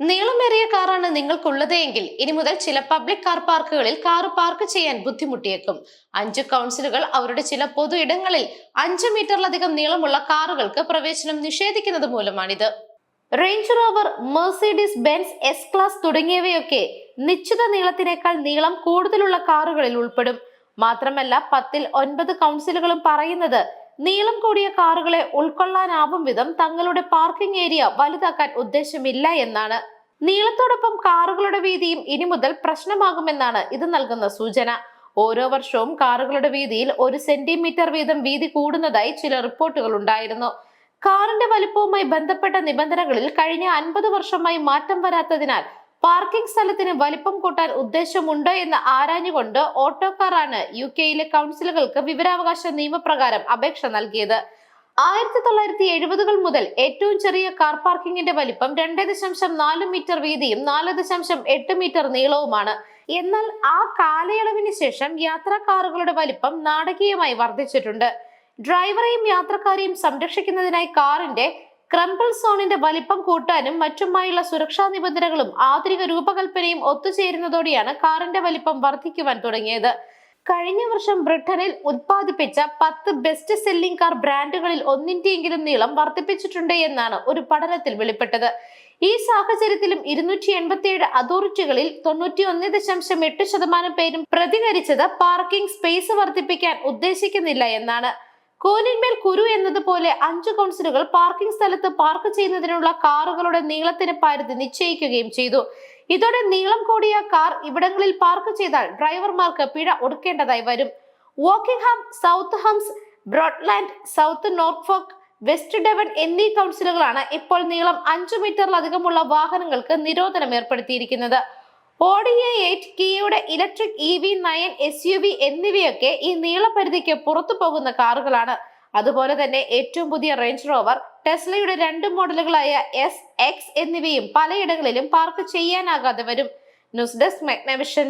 നീളമേറിയ കാറാണ് നിങ്ങൾക്കുള്ളത് എങ്കിൽ ഇനി മുതൽ ചില പബ്ലിക് കാർ പാർക്കുകളിൽ കാർ പാർക്ക് ചെയ്യാൻ ബുദ്ധിമുട്ടിയേക്കും. അഞ്ച് കൗൺസിലുകൾ അവരുടെ ചില പൊതു ഇടങ്ങളിൽ അഞ്ച് മീറ്ററിലധികം നീളമുള്ള കാറുകൾക്ക് പ്രവേശനം നിഷേധിക്കുന്നത് മൂലമാണിത്. Range Rover Mercedes Benz S class തുടങ്ങിയവയൊക്കെ നിശ്ചിത നീളത്തിനേക്കാൾ നീളം കൂടുതലുള്ള കാറുകളിൽ ഉൾപ്പെടും. മാത്രമല്ല പത്തിൽ ഒൻപത് കൗൺസിലുകളും പറയുന്നത് നീളം കൂടിയ കാറുകളെ ഉൾക്കൊള്ളാനാവും വിധം തങ്ങളുടെ പാർക്കിംഗ് ഏരിയ വലുതാക്കാൻ ഉദ്ദേശമില്ല എന്നാണ്. നീളത്തോടൊപ്പം കാറുകളുടെ വീതിയും ഇനി മുതൽ പ്രശ്നമാകുമെന്നാണ് ഇത് നൽകുന്ന സൂചന. ഓരോ വർഷവും കാറുകളുടെ വീതിയിൽ ഒരു സെന്റിമീറ്റർ വീതം വീതി കൂടുന്നതായി ചില റിപ്പോർട്ടുകൾ ഉണ്ടായിരുന്നു. കാറിന്റെ വലുപ്പവുമായി ബന്ധപ്പെട്ട നിബന്ധനകളിൽ കഴിഞ്ഞ അൻപത് വർഷമായി മാറ്റം വരാത്തതിനാൽ പാർക്കിംഗ് സ്ഥലത്തിന് വലിപ്പം കൂട്ടാൻ ഉദ്ദേശമുണ്ട് എന്ന് ആരാഞ്ഞുകൊണ്ട് ഓട്ടോക്കാറാണ് യു കെയിലെ കൗൺസിലുകൾക്ക് വിവരാവകാശ നിയമപ്രകാരം അപേക്ഷ നൽകിയത്. ആയിരത്തി തൊള്ളായിരത്തി എഴുപതുകൾ മുതൽ ഏറ്റവും ചെറിയ കാർ പാർക്കിംഗിന്റെ വലിപ്പം രണ്ട് ദശാംശം നാല് മീറ്റർ വീതിയും നാല് ദശാംശം എട്ട് മീറ്റർ നീളവുമാണ്. എന്നാൽ ആ കാലയളവിന് ശേഷം യാത്രാ കാറുകളുടെ വലിപ്പം നാടകീയമായി വർദ്ധിച്ചിട്ടുണ്ട്. ഡ്രൈവറെയും യാത്രക്കാരെയും സംരക്ഷിക്കുന്നതിനായി കാറിന്റെ ക്രംപിൾ സോണിന്റെ വലിപ്പം കൂട്ടാനും മറ്റുമായുള്ള സുരക്ഷാ നിബന്ധനകളും ആധുനിക രൂപകൽപ്പനയും ഒത്തുചേരുന്നതോടെയാണ് കാറിന്റെ വലിപ്പം വർദ്ധിക്കുവാൻ തുടങ്ങിയത്. കഴിഞ്ഞ വർഷം ബ്രിട്ടനിൽ ഉത്പാദിപ്പിച്ച പത്ത് ബെസ്റ്റ് സെല്ലിംഗ് കാർ ബ്രാൻഡുകളിൽ ഒന്നിന്റെയെങ്കിലും നീളം വർദ്ധിപ്പിച്ചിട്ടുണ്ട് എന്നാണ് ഒരു പഠനത്തിൽ വെളിപ്പെട്ടത്. ഈ സാഹചര്യത്തിലും ഇരുന്നൂറ്റി എൺപത്തിയേഴ് അതോറിറ്റികളിൽ തൊണ്ണൂറ്റി ഒന്ന് ദശാംശം എട്ട് ശതമാനം പേരും പ്രതികരിച്ചത് പാർക്കിംഗ് സ്പേസ് വർദ്ധിപ്പിക്കാൻ ഉദ്ദേശിക്കുന്നില്ല എന്നാണ്. കോലിന്മേൽ കുരു എന്നതുപോലെ അഞ്ചു കൗൺസിലുകൾ പാർക്കിംഗ് സ്ഥലത്ത് പാർക്ക് ചെയ്യുന്നതിനുള്ള കാറുകളുടെ നീളത്തിന് പരിധി നിശ്ചയിക്കുകയും ചെയ്തു. ഇതോടെ നീളം കൂടിയ കാർ ഇവിടങ്ങളിൽ പാർക്ക് ചെയ്താൽ ഡ്രൈവർമാർക്ക് പിഴ ഒടുക്കേണ്ടതായി വരും. Wokingham South Hams Broadland South Norfolk West Devon എന്നീ കൗൺസിലുകളാണ് ഇപ്പോൾ നീളം അഞ്ചു മീറ്ററിലധികമുള്ള വാഹനങ്ങൾക്ക് നിരോധനം ഏർപ്പെടുത്തിയിരിക്കുന്നത്. Audi A eight കിയുടെ electric E V nine S U V എന്നിവയൊക്കെ ഈ നീളപരിധിക്ക് പുറത്തു പോകുന്ന കാറുകളാണ്. അതുപോലെ തന്നെ ഏറ്റവും പുതിയ റേഞ്ച് റോവർ ടെസ്ലയുടെ രണ്ട് മോഡലുകളായ എസ് എക്സ് എന്നിവയും പലയിടങ്ങളിലും പാർക്ക് ചെയ്യാനാകാതെ വരും. News desk Megnavision.